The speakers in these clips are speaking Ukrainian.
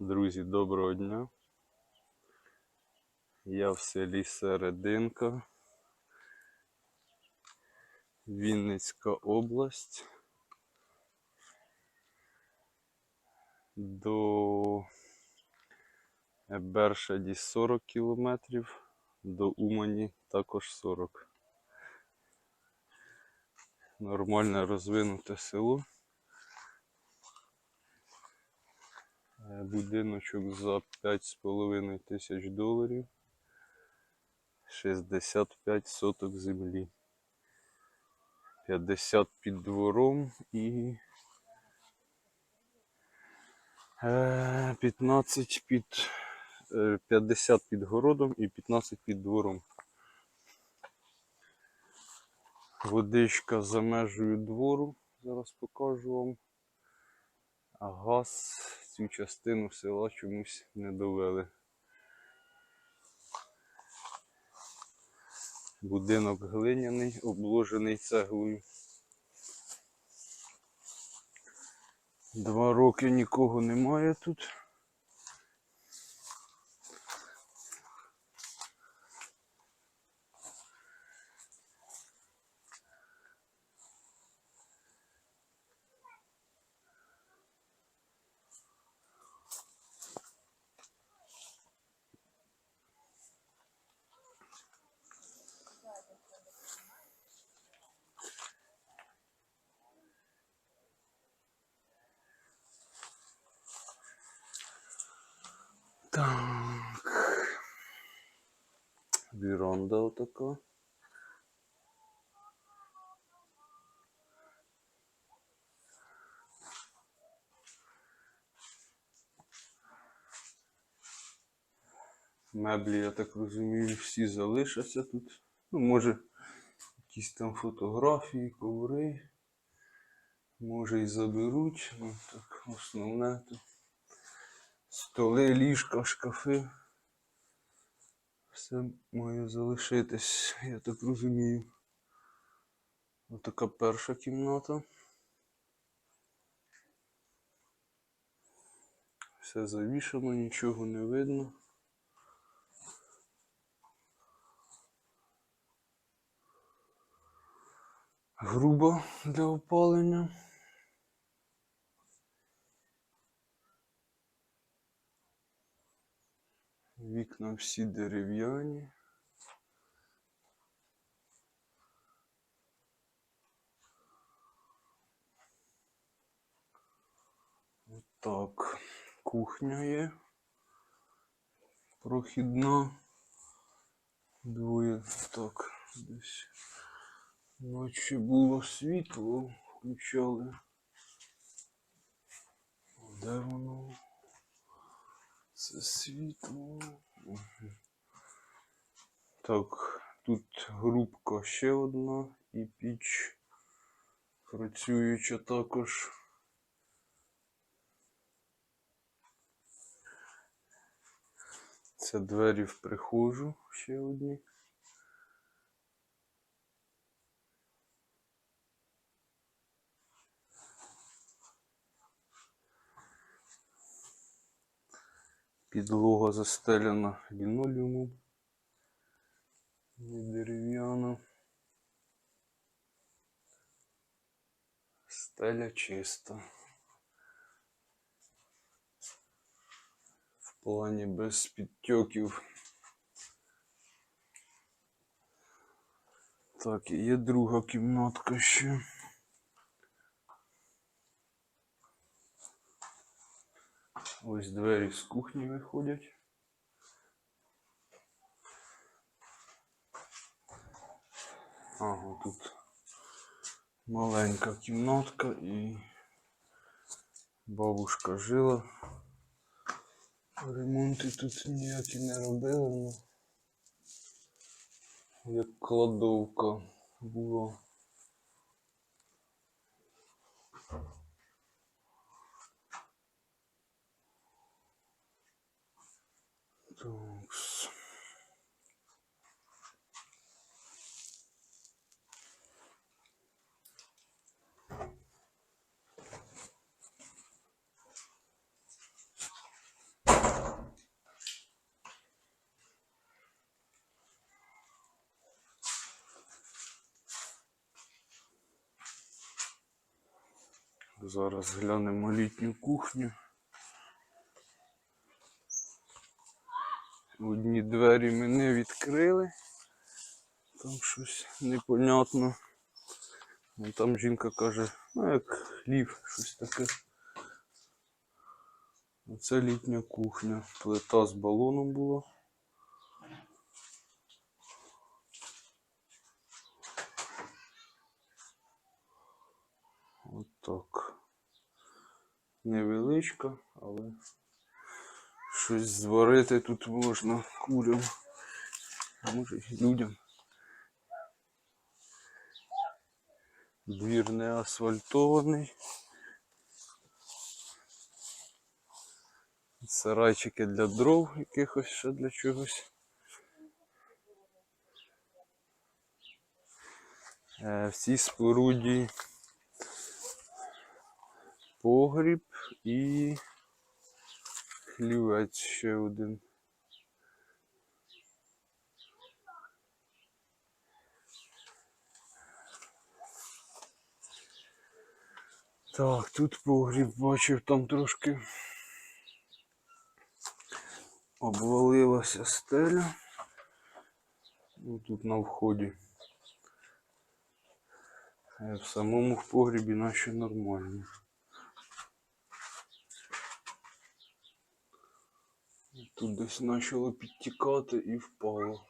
Друзі, доброго дня. Я в селі Серединка, Вінницька область. До Бершаді 40 кілометрів, до Умані також 40. Нормальне розвинуте село. Будиночок за 5,5 тисяч доларів. 65 соток землі. 50 під двором і е, 15 під е, 50 під городом і 15 під двором. Водичка за межею двору. Зараз покажу вам. А газ цю частину села чомусь не довели. Будинок глиняний, обложений цеглою. Два роки нікого немає тут. Так. Віранда отака. Меблі, я так розумію, всі залишаться тут. Ну, може, якісь там фотографії, коври. Може і заберуть. Ну, так, основне то. Столи, ліжка, шкафи. Все має залишитись, я так розумію. Отака перша кімната. Все завішано, нічого не видно. Грубо для опалення. Вікна всі дерев'яні. Так, кухня є. Прохідна. Двоє. Так, десь. Ночі було світло, включали. Де воно? Це світло. Так, тут грубка ще одна і піч працююча також. Це двері в прихожу ще одні. Підлога застелена лінолеумом. Не дерев'яна. Стеля чиста. В плані без підтьоків. Так, є друга кімнатка ще. Ось двері з кухні виходять. Ага, тут маленька кімнатка і бабушка жила. Ремонти тут ніякі не робили, ну як кладовка була. Так. Зараз глянемо літню кухню. Одні двері ми не відкрили. Там щось непонятно. Ну, Там жінка каже, ну як хлів, щось таке. Оце літня кухня. Плита з балоном була. Отак. Невеличка, але щось зварити тут можна курям. А може й людям. Двір не асфальтований. Сарайчики для дров якихось ще для чогось. Е, В цій споруді погріб і хлівець ще один. Так, тут погріб бачив, там трошки обвалилася стеля. Ну, тут на вході. Е, В самому погрібі наче нормально. Тут десь почало підтікати і впало.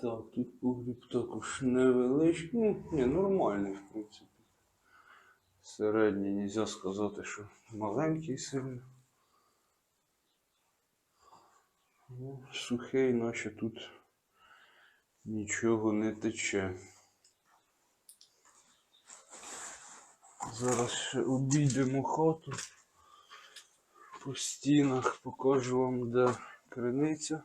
Так, тут погріб також невеличкий. Ну, ні, нормальний, в принципі. Середній, нельзя сказати, що маленький сильно. Ну, сухий, наче тут нічого не тече. Зараз ще обійдемо хату по стінах, покажу вам, де криниця.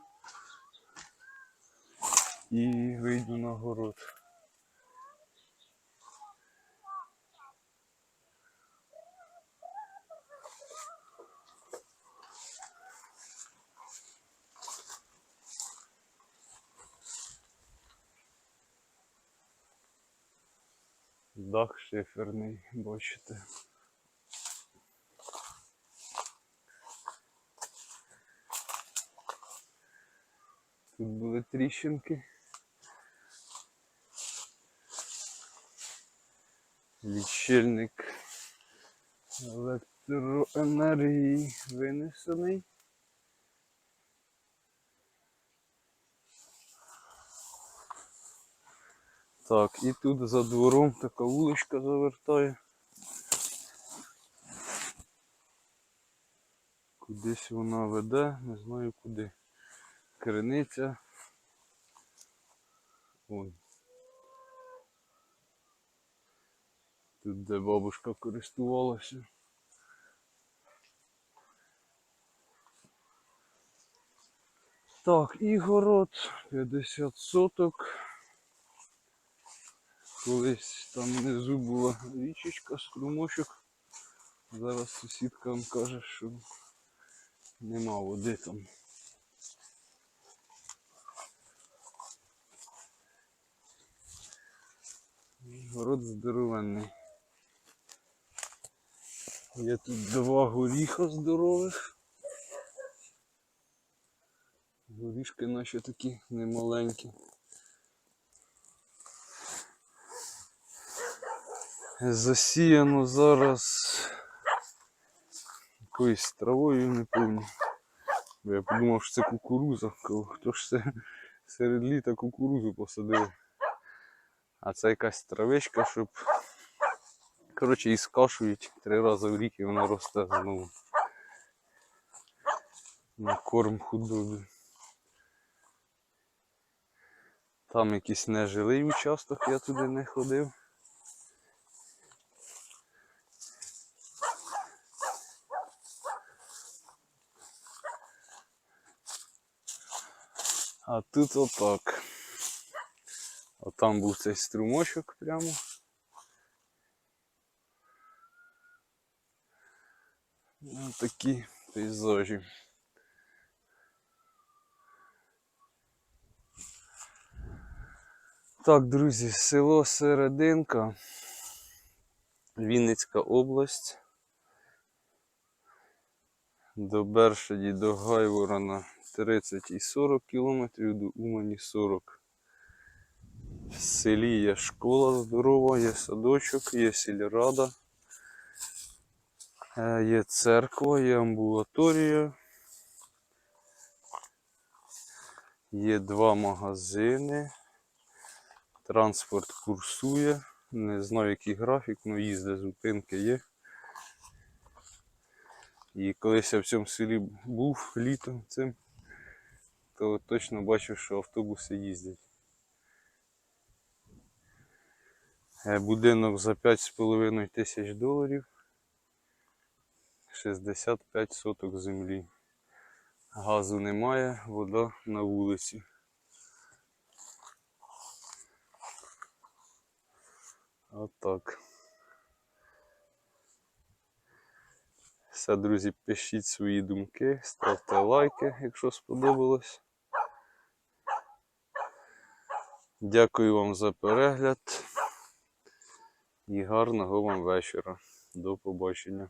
І вийду на город. Дах шиферний, бачите. Тут були тріщинки. Лічильник електроенергії винесений. Так, і тут за двором така вуличка завертає. Кудись вона веде, не знаю куди. Криниця. Вон. Тут де бабушка користувалася. Так, і город 50 соток. Колись там внизу була річечка, струмочок. Зараз сусідка вам каже, що нема води там. Город здоровенний. Є тут два горіха здорових. Горішки наші такі немаленькі. Засіяно зараз якоюсь травою не пам'ятаю. Бо я подумав, що це кукуруза. Хто ж це серед літа кукурузу посадив? А це якась травичка, щоб. Коротше, її скашують три рази в рік і вона росте знову. На корм худобі. Там якийсь нежилий участок, я туди не ходив. А тут отак. Отам був цей струмочок прямо. Ось такі пейзажі. Так, друзі, село Серединка, Вінницька область. До Бершаді, до Гайворона 30 і 40 кілометрів, до Умані 40. В селі є школа здорова, є садочок, є сільрада, е, є церква, є амбулаторія. Є два магазини. Транспорт курсує. Не знаю, який графік, але їздить, зупинки є. І колись я в цьому селі був літом цим, то точно бачив, що автобуси їздять. Е, Будинок за 5,5 тисяч доларів. 65 соток землі. Газу немає, вода на вулиці. Отак. Все, друзі, пишіть свої думки, ставте лайки, якщо сподобалось. Дякую вам за перегляд і гарного вам вечора. До побачення.